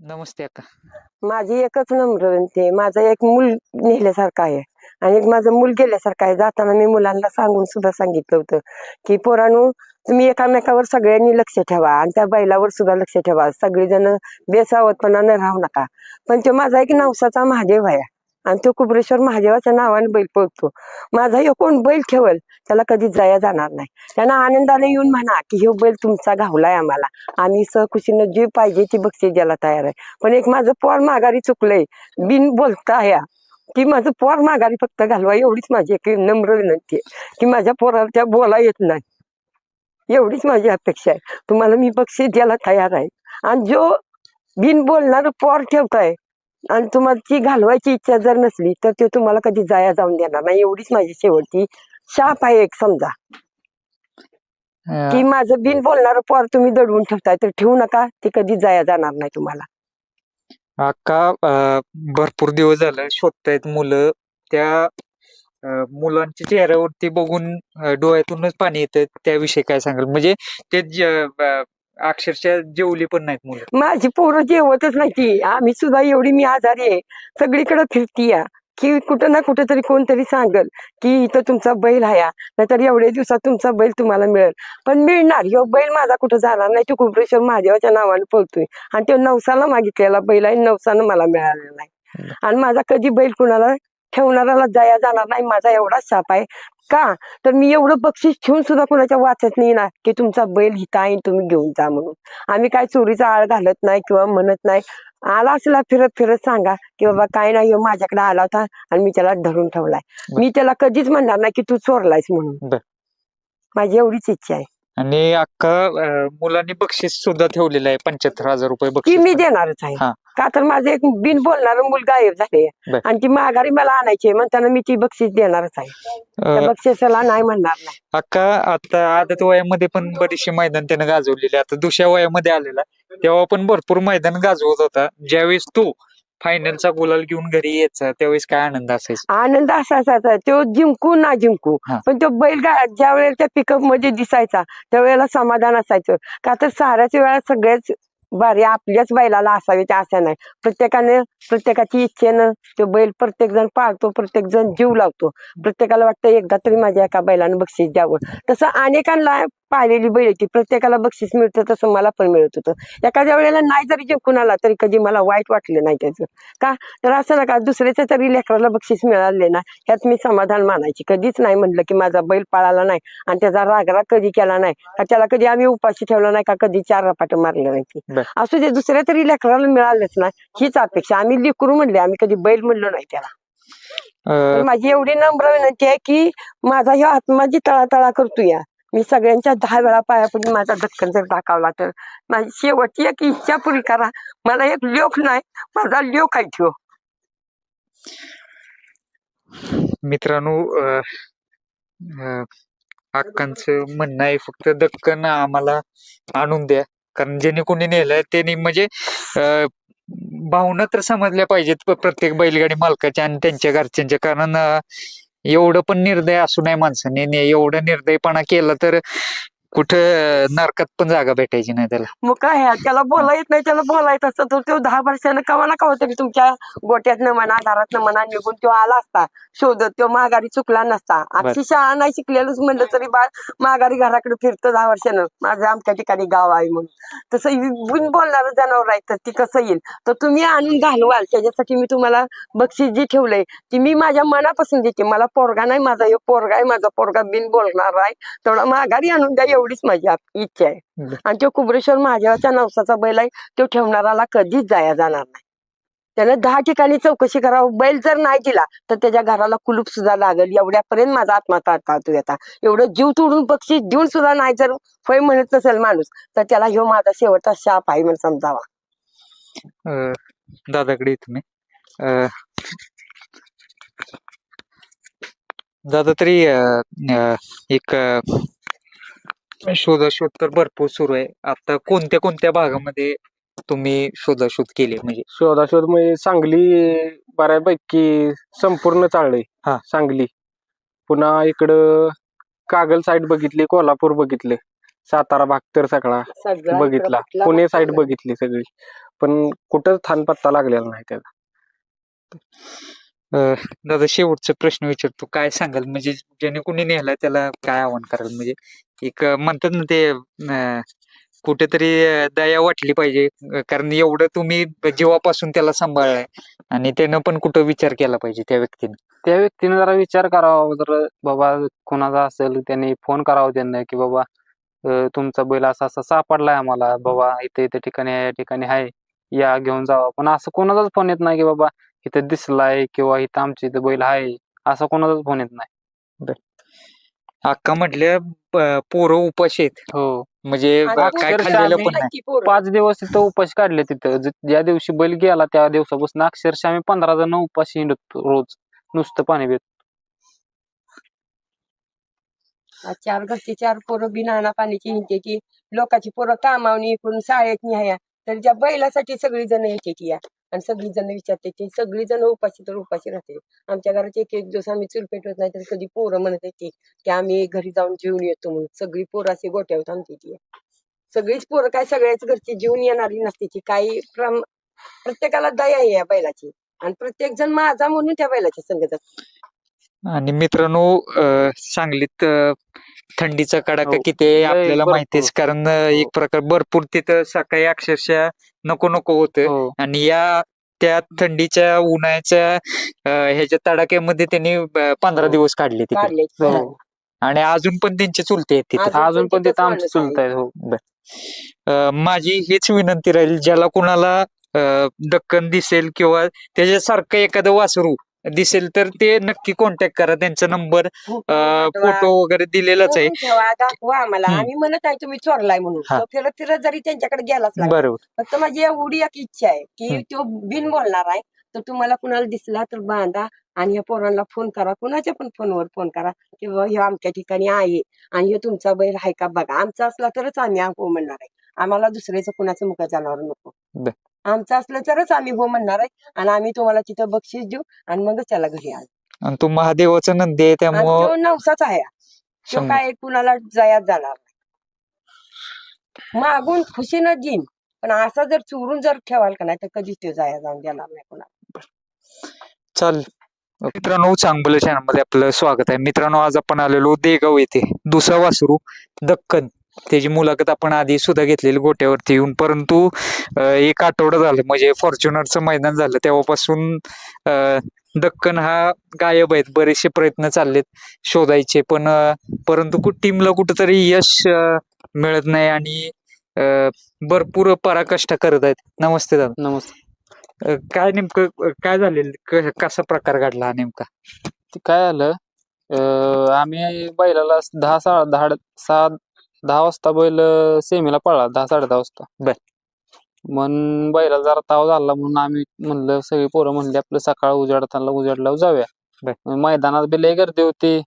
नमस्ते अक्का. माझी एकच नम्र विनंती आहे. एक मूल नेल्यासारखा आहे आणि एक माझं मूल गेल्यासारखं आहे. जाताना मी मुलांना सांगून सुद्धा सांगितलं होतं की पोरांनो तुम्ही एकामेकावर सगळ्यांनी लक्ष ठेवा आणि त्या बैलावर सुद्धा लक्ष ठेवा. सगळेजण बेसावतपणानं राहू नका. पण तो माझा एक नवसाचा महादेव आहे. आणि तो कुबरेश्वर महादेवाच्या नावाने बैल पळतो. माझा हे कोण? बैल ठेवल. त्याला कधी जया जाणार नाही. त्यांना आनंदाने येऊन म्हणा की हे बैल तुमचा घावलाय आम्हाला. आम्ही सहकुशीनं जे पाहिजे ती बक्षीस द्यायला तयार आहे. पण एक माझं पोर माघारी चुकलंय. बिन बोलता या. की माझं पोर माघारी फक्त घालवा. एवढीच माझी एक नम्र विनंती आहे. की माझ्या पोराला त्या बोला येत नाही. एवढीच माझी अपेक्षा आहे. तुम्हाला मी बक्षीस द्यायला तयार आहे. आणि जो बिन बोलणार पोर ठेवताय आणि तुम्हाला ती घालवायची इच्छा जर नसली तर ते तुम्हाला कधी जाया जाऊन देणार नाही. एवढीच माझी शेवटची शाप आहे एक समजा. की माझं बिन बोलणार पोर तुम्ही दडवून ठेवताय तर ठेवू नका. ते कधी जाया जाणार नाही तुम्हाला. अक्का भरपूर दिवस झालं शोधतायत मुलं. त्या मुलांच्या चेहऱ्यावरती बघून डोळ्यातूनच पाणी येतं. त्याविषयी काय सांगाल? म्हणजे ते अक्षरशः जेवली पण नाहीत मुलं. माझी पोरं जेवतच नाही ती. आम्ही सुद्धा एवढी मी आजारी आहे. सगळीकडे फिरती या. की कुठं ना कुठं तरी कोणतरी सांगल की इथं तुमचा बैल आहे नाहीतर एवढ्या दिवसात तुमचा बैल तुम्हाला मिळेल. पण मिळणार. ह्यो बैल माझा कुठं जाणार नाही तो कुबरेश्वर महादेवाच्या नावाने पळतोय. आणि तो नवसाला मागितलेला बैल आहे. नवसानं मला मिळालेला नाही आणि माझा कधी बैल कुणाला ठेवणाऱ्याला जाया जाणार नाही माझा एवढाच शाप आहे. का? तर मी एवढं बक्षीस ठेवून सुद्धा कुणाच्या वाचत नाही ना की तुमचा बैल हिता आहे तुम्ही घेऊन जा म्हणून. आम्ही काय चोरीचा आळ घालत नाही किंवा म्हणत नाही. आला असला फिरत फिरत सांगा की बाबा काय नाही माझ्याकडे आला होता आणि मी त्याला धरून ठेवलाय. मी त्याला कधीच म्हणणार नाही की तू चोरलायस म्हणून. माझी एवढीच इच्छा आहे. आणि अक्का अं, मुलांनी बक्षीस सुद्धा ठेवलेलं आहे. पंच्याहत्तर हजार रुपये ती बक्षीस. मी देणारच आहे. का तर माझं एक बिन बोलणार मुल गायब झाले. बर. आणि ती माघारी मला आणायची म्हणताना मी ती बक्षीस देणारच आहे. त्या अं, बक्षिसाला नाही म्हणणार नाही. अक्का आता आदत वयामध्ये पण बरीचशी मैदान त्यानं गाजवलेली आता दुसऱ्या वयामध्ये आलेला तेव्हा पण भरपूर मैदान गाजवत होता. ज्यावेळेस तो फायनलचा गुलाल घेऊन घरी यायचा त्यावेळेस काय आनंद असायचा? आनंद असा असायचा तो जिंकू ना जिंकू हा. पण तो बैलगा ज्या वेळेला त्या पिकअपमध्ये दिसायचा त्यावेळेला समाधान असायचं. का तर साऱ्याच्या वेळा सगळ्याच बारी आपल्याच बैलाला असावी ते असं नाही. प्रत्येकाने प्रत्येकाची इच्छेनं तो बैल प्रत्येक जण पाळतो प्रत्येक जण जीव लावतो. प्रत्येकाला वाटतं एकदा तरी माझ्या एका बैलानं बक्षीस द्यावं. तसं अनेकांना पाळलेली बैल होती प्रत्येकाला बक्षीस मिळतं तसं मला पण मिळत होतं. एखाद्या वेळेला नाही जरी जिंकून आला तरी कधी मला वाईट वाटलं नाही त्याचं. का? तर असं नका दुसऱ्याच्या तरी लेकराला बक्षीस मिळाले ना ह्यात मी समाधान मानायची. कधीच नाही म्हणलं की माझा बैल पळाला नाही आणि त्याचा रागराग कधी केला नाही. का त्याला कधी आम्ही उपाशी ठेवला नाही का कधी चार रपाट मारले नाही. असू दे दुसऱ्या तरी लेकराला मिळालंच ना हीच अपेक्षा. आम्ही लिकरू म्हणले आम्ही कधी बैल म्हणलो नाही त्याला. माझी एवढी नम्र विनंती आहे की माझा ह्यो आत्मा जी तळातळा करतो या मी सगळ्यांच्या दहा वेळा पायापडी माझा दक्कन जर टाकावला तर. माझी शेवटची एक इच्छा पुरी करा. मला एक लोक नाही माझा लोक आहे ठेव मित्रांनो अं, अक्कांचं म्हणणं आहे फक्त दक्कन आम्हाला आणून द्या. कारण ज्यांनी कोणी नेलंय त्यांनी म्हणजे अं, भावना तर समजल्या पाहिजेत प्रत्येक बैलगाडी मालकाच्या आणि त्यांच्या घरच्यांच्या. कारण एवढं पण निर्दय असू नये माणसाने. एवढं निर्दयपणा केला तर कुठं नरकात पण जागा भेटायची नाही त्याला. मग काय आहे, त्याला बोला येत नाही त्याला बोला येत असतं तर तो दहा वर्षानं कवा ना कवा तरी तुमच्या गोट्यातनं म्हणा दारातनं म्हणा निघून तो आला असता. शोधत तो माघारी चुकला नसता. अक्षी शाळा नाही शिकलेलंच म्हणलं तरी बाळ माघारी घराकडे फिरतं दहा वर्षानं. माझं आमच्या ठिकाणी गाव आहे म्हणून. तसं बिन बोलणारं जनावर आहे तर ती कसं येईल? तर तुम्ही आणून घालवाल. त्याच्यासाठी मी तुम्हाला बक्षीस जी ठेवलंय ती मी माझ्या मनापासून देते. मला पोरगा नाही माझा पोरगा आहे माझा पोरगा बिन बोलणार आहे. तेवढा माघारी आणून द्या एवढीच माझी इच्छा आहे. आणि तो कुबरेश्वर महादेवाच्या नवसाचा बैल आहे तो ठेवणाराला कधीच जाया जाणार नाही. त्यानं दहा ठिकाणी चौकशी करावं. बैल जर नाही दिला तर त्याच्या घराला कुलूप सुद्धा लागेल. एवढ्यापर्यंत माझा आत्मा ताळतो येता एवढं जीव तोडून बक्षीस देऊन सुद्धा नाही जर होय म्हणत नसेल माणूस तर त्याला ह्यो माझा शेवटचा शाप आहे म्हणून समजावा. दादाकडे अं, दादा तरी एक शोधाशोध तर भरपूर सुरू आहे. आता कोणत्या कोणत्या भागामध्ये तुम्ही शोधाशोध केली? म्हणजे शोधाशोध म्हणजे सांगली बऱ्यापैकी संपूर्ण चाललंय. हा. सांगली. पुन्हा इकडं कागल साईड बघितली कोल्हापूर बघितले सातारा भाग तर सगळा सगळा बघितला. इकडं पुणे साईड. बघितली सगळी. पण कुठं थान पत्ता लागलेला नाही त्याचा. दादा शेवटचा प्रश्न विचारतो. काय सांगाल? म्हणजे ज्याने कोणी नेला त्याला काय आव्हान कराल? म्हणजे एक म्हणतात ना ते अं, कुठेतरी अं, दया वाटली पाहिजे. कारण एवढं तुम्ही जीवापासून त्याला सांभाळलाय आणि त्यानं पण कुठं विचार केला पाहिजे त्या व्यक्तीने? त्या व्यक्तीने जरा विचार करावा जर बाबा कोणाचा असेल त्याने फोन करावा त्यांना की बाबा अं, तुमचा बैल असा असा सापडलाय आम्हाला. बाबा इथे इथे ठिकाणी आहे या ठिकाणी आहे. या घेऊन जावा. पण असं कोणाचाच फोन येत नाही की बाबा इथं दिसलाय किंवा इथं आमच्या इथं बैल आहे असा कोणाचाच फोन येत नाही. अक्का म्हटल्या प- पोरं उपाशी आहेत. हो. म्हणजे आणि काय अक्षरशः खाल्लेलं पण नाही नक्की पोरं. पाच दिवस तिथं उपाशी काढले तिथं. ज- ज्या दिवशी बैल गेला त्या दिवसापासून अक्षरशः आम्ही पंधरा जण उपाशी हिंडतो रोज. नुसतं पाणी पित. आज चार घरची चार पोरं बिना पाण्याची हिंडते लोकांची पोरं कामावणी इकडून शाळेत न्याया. तर त्या बैलासाठी सगळी जण येते या. आणि सगळी जण विचारते की सगळी जण उपाशी तर उपाशी राहते. आमच्या घरात एक एक दिवस आम्ही चूल पेटवत नाही तर कधी पोरं म्हणत येते की आम्ही घरी जाऊन जेवून येतो म्हणून. सगळी पोरं असे गोट्यावर आमची ती. सगळीच पोरं काय सगळ्याच घरची जेवून येणारी नसते ती. काही प्रत्येकाला दया आहे या बैलाची. आणि प्रत्येक जण माझा म्हणून त्या बैलाच्या संगत आणि मित्रांनो सांगलीत थंडीचा कडाका हो. किती आहे लय आपल्याला भरपूर. माहितीच कारण एक प्रकार भरपूर तिथं सकाळी अक्षरशः नको नको होतं. हो. आणि या त्या थंडीच्या उन्हाळ्याच्या अं, ह्याच्या तडाख्यामध्ये त्यांनी अं, पंधरा हो. दिवस काढले तिथे. काढले. हो. आणि अजून पण त्यांचे चुलते आहेत तिथे. अजून पण तिथं आमची. चुलत आहे हो. अं, माझी हीच विनंती राहील ज्याला कुणाला अं, दक्कन दिसेल किंवा त्याच्यासारखं एखादं वासरू दिसेल तर ते नक्की कॉन्टॅक्ट करा. त्यांचा नंबर फोटो वगैरे दिलेलाच आहे. दाखवा आम्हाला. आम्ही म्हणत आहे तुम्ही चोरलाय म्हणून. हा. फिरत फिरत जरी त्यांच्याकडे गेलाच बरोबर. फक्त माझी एवढी एक इच्छा आहे की. तो बिन बोलणार आहे. तर तुम्हाला कुणाला दिसला तर बांधा आणि या पोरांना फोन करा. कुणाच्या पण फोनवर फोन करा की हे आमच्या ठिकाणी आहे आणि हे तुमचा बैल आहे का? बघा आमचा असला तरच आम्ही हो म्हणणार आहे. आम्हाला दुसऱ्याचं कुणाचं मुख जाणार नको. आमचं असलं तरच आम्ही हो म्हणणार आहे. आणि आम्ही तुम्हाला तिथं बक्षीस देऊ आणि मगच त्याला घरी आणू. आणि तो महादेवाचा नंदी आहे त्यामुळं नवसाच आहे. तो शंभर. काय कुणाला जयात जाणार नाही. मागून खुशीनं देईन पण असा जर चोरून जर ठेवाल का नाही तर कधीच तो जाया जाऊन देणार नाही कुणाला. चाल. मित्रांनो चांगलं चॅनलमध्ये आपलं स्वागत आहे. मित्रांनो आज आपण आलेलो देगाव येथे. दुसरा वासरू दक्कन. त्याची मुलाखत आपण आधी सुद्धा घेतलेली गोट्यावरती येऊन. परंतु एक आठवडा झालं. म्हणजे फॉर्च्युनरचं मैदान झालं. तेव्हापासून दक्कन हा गायब आहेत. बरेचसे प्रयत्न चाललेत शोधायचे. पण परंतु टीमला कुठंतरी यश मिळत नाही आणि भरपूर पराकष्ट करत आहेत. नमस्ते दादा. नमस्ते. काय नेमकं काय झालेलं? कसा प्रकार घडला हा नेमका? काय झालं अं, आम्ही बैलाला दहा सा दहा सहा दहा वाजता बैल सेमीला पळला दहा साडे दहा वाजता. बर. मग बैलाला जरा ताव झाला म्हणून आम्ही म्हणलं सगळी पोरं म्हणली आपलं सकाळ उजाडताना उजाडल्यावर जाऊया. मग मैदानात बी लय गर्दी होती.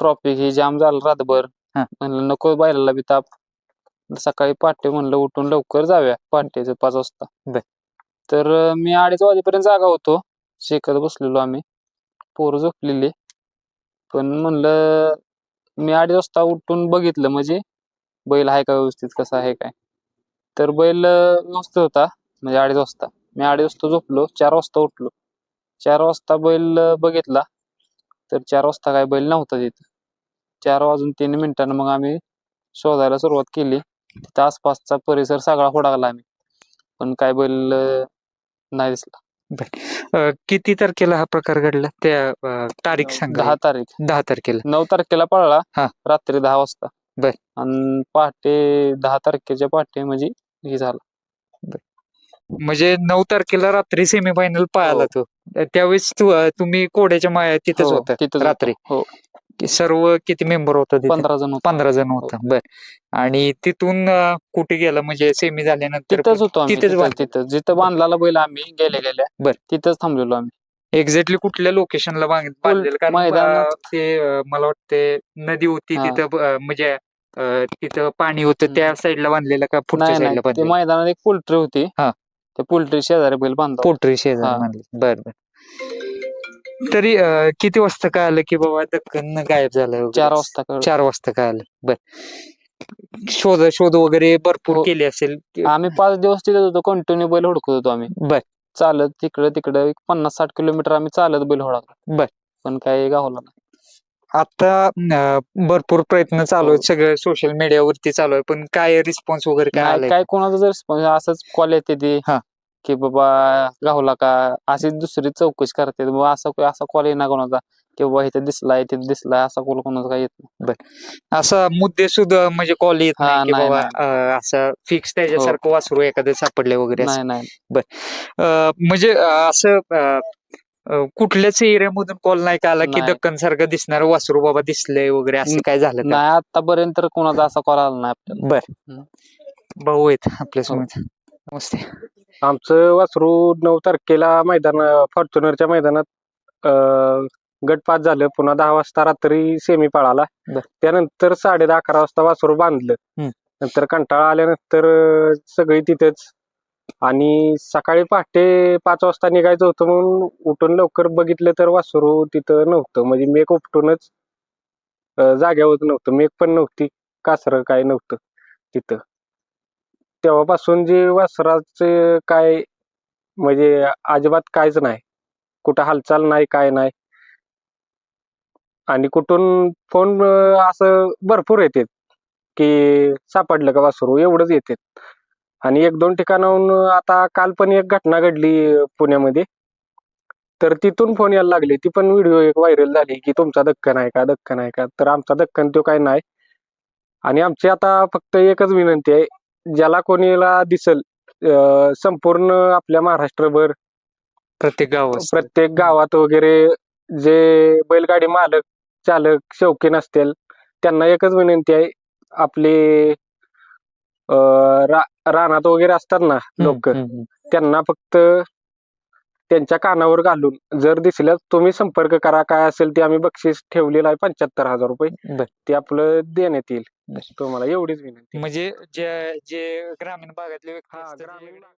ट्रॉफिक ही जाम झालं रातभर. म्हणलं नको बैलाला बी ताप. सकाळी पहाटे म्हणलं उठून लवकर जाऊया पहाटेचं पाच वाजता. तर मी अडीच वाजेपर्यंत जागा होतो. शेकत बसलेलो आम्ही. पोरं झोपलेली. पण म्हणलं मी अडीच वाजता उठून बघितलं म्हणजे बैल आहे का व्यवस्थित कसा आहे काय. तर बैल व्यवस्थित होता म्हणजे अडीच वाजता मी अडीच वाजता झोपलो चार वाजता उठलो. चार वाजता बैल बघितला तर चार वाजता काय बैल नव्हता तिथं. चार वाजून तीन मिनिटांनं मग आम्ही शोधायला सुरुवात केली. तिथं आसपासचा परिसर सगळा हुडाकला आम्ही. पण काय बैल नाही दिसला. अ, किती तारखेला हा प्रकार घडला? त्या अ, तारीख सांगा. दहा तारीख. दहा तारखेला. नऊ तारखेला पळला. हा. रात्री दहा वाजता. बर. आणि पहाटे दहा तारखेच्या पहाटे म्हणजे हे झालं. म्हणजे नऊ तारखेला रात्री सेमीफायनल पाहायला हो. तो. त्यावेळेस तू अ, तुम्ही कोड्याच्या माया तिथेच हो, होता तिथंच रात्री. हो. की सर्व किती मेंबर होता तिथे? पंधरा जण होतो. पंधरा जण होता. बर. आणि तिथून अ, कुठे गेला? म्हणजे सेमी झाल्यानंतर तिथंच होतो आम्ही तिथेच तिथं जिथं बांधलेला बैल आम्ही गेल्या गेल्या. बर. तिथंच थांबलेलो आम्ही. एक्झॅक्टली कुठल्या लोकेशनला बांधलेलं? कारण मैदानात. अ, ते अ, मला वाटते नदी होती हा. तिथं अ, म्हणजे अ, तिथं पाणी होतं. त्या साईडला बांधलेलं का पुढच्या नाही नाही. साईडला ते बांधलेलं? मैदानात एक पोल्ट्री होती. हा. त्या पोल्ट्री शेजारी बैल बांधला पोल्ट्री शेजार हा. बांधले. बर बर. तरी अ, किती वाजता कळालं की बाबा दक्कन गायब झालं वगैरे? चार वाजता कळलं. चार वाजता कळालं बर शोध शोध वगैरे भरपूर हो. केले असेल आम्ही पाच दिवस तिथे होतो कंटिन्यू बैल हुडकत होतो आम्ही बर. चालत तिकडे तिकडे एक पन्नास साठ किलोमीटर आम्ही चालत बैल हुडकला बर. पण काही गावला नाही आता अं, भरपूर प्रयत्न चालू आहेत सगळं सोशल मीडियावरती चालू आहे पण काय रिस्पॉन्स वगैरे काय नाही, आलाय काय कोणाचा जर response असंच कॉल येते ती हा. की बाबा गावला का अशी दुसरी चौकशी करते. बाबा असा असा कॉल येणार कोणाचा. की बाबा इथे दिसलाय तिथे दिसलाय असा कॉल कोणाचा काय येत नाही. असा मुद्दे सुद्धा म्हणजे कॉल येत हा, नाही की नाही, बाबा अं, असं फिक्स त्याच्यासारखं वासरू एखादं सापडले वगैरे असं. नाही नाही. अं, म्हणजे अं, असं अं, अं, कुठल्याच एरियामधून कॉल नाही का आला की नाही. दक्कन सारखं दिसणार वासरू बाबा दिसलंय वगैरे असं काय झालं का? नाही आतापर्यंत तर कोणाचा असा कॉल आला नाही आपल्याला. बर. हम्म. भाऊ आहेत आपल्यासमोर नमस्ते. आमचं वासरू नऊ तारखेला मैदान फॉर्च्युनरच्या मैदानात अं, गट पास झालं. पुन्हा दहा वाजता रात्री सेमी पळाला. बर. त्यानंतर साडे दहा अकरा वाजता वासरू बांधलं. हम्म. नंतर कंटाळा आल्यानंतर अं, सगळी तिथेच. आणि सकाळी पहाटे पाच वाजता निघायचं होतं म्हणून उठून लवकर बघितलं तर वासरू तिथं नव्हतं. म्हणजे मेक उपटूनच अं, जाग्यावर नव्हतं. मेक पण नव्हती. कासरं काय नव्हतं तिथं. तेव्हापासून जे वासराचे काय म्हणजे अजिबात काहीच नाही. कुठं हालचाल नाही काय नाही. आणि कुठून फोन असं भरपूर येते की सापडलं का वासरू एवढंच येतात आणि एक दोन ठिकाणाहून आता काल पण एक घटना घडली पुण्यामध्ये. तर तिथून फोन यायला लागले. ती पण व्हिडिओ एक व्हायरल झाली की तुमचा दक्कन आहे का दक्कन आहे का? तर आमचा दक्कन तो काय नाही. आणि आमची आता फक्त एकच विनंती आहे ज्याला कोणीला दिसल अं, संपूर्ण आपल्या महाराष्ट्रभर प्रत्येक गाव प्रत्येक गावात वगैरे जे बैलगाडी मालक चालक शौकीन असतील त्यांना एकच विनंती आहे आपले अं, रा- रानात वगैरे असतात ना लोक त्यांना फक्त त्यांच्या कानावर घालून जर दिसल्यास तुम्ही संपर्क करा काय असेल ते आम्ही बक्षीस ठेवलेलं आहे पंच्याहत्तर हजार रुपये. ते आपलं देण्यात येईल. तुम्हाला एवढीच विनंती म्हणजे जे जे ग्रामीण भागातले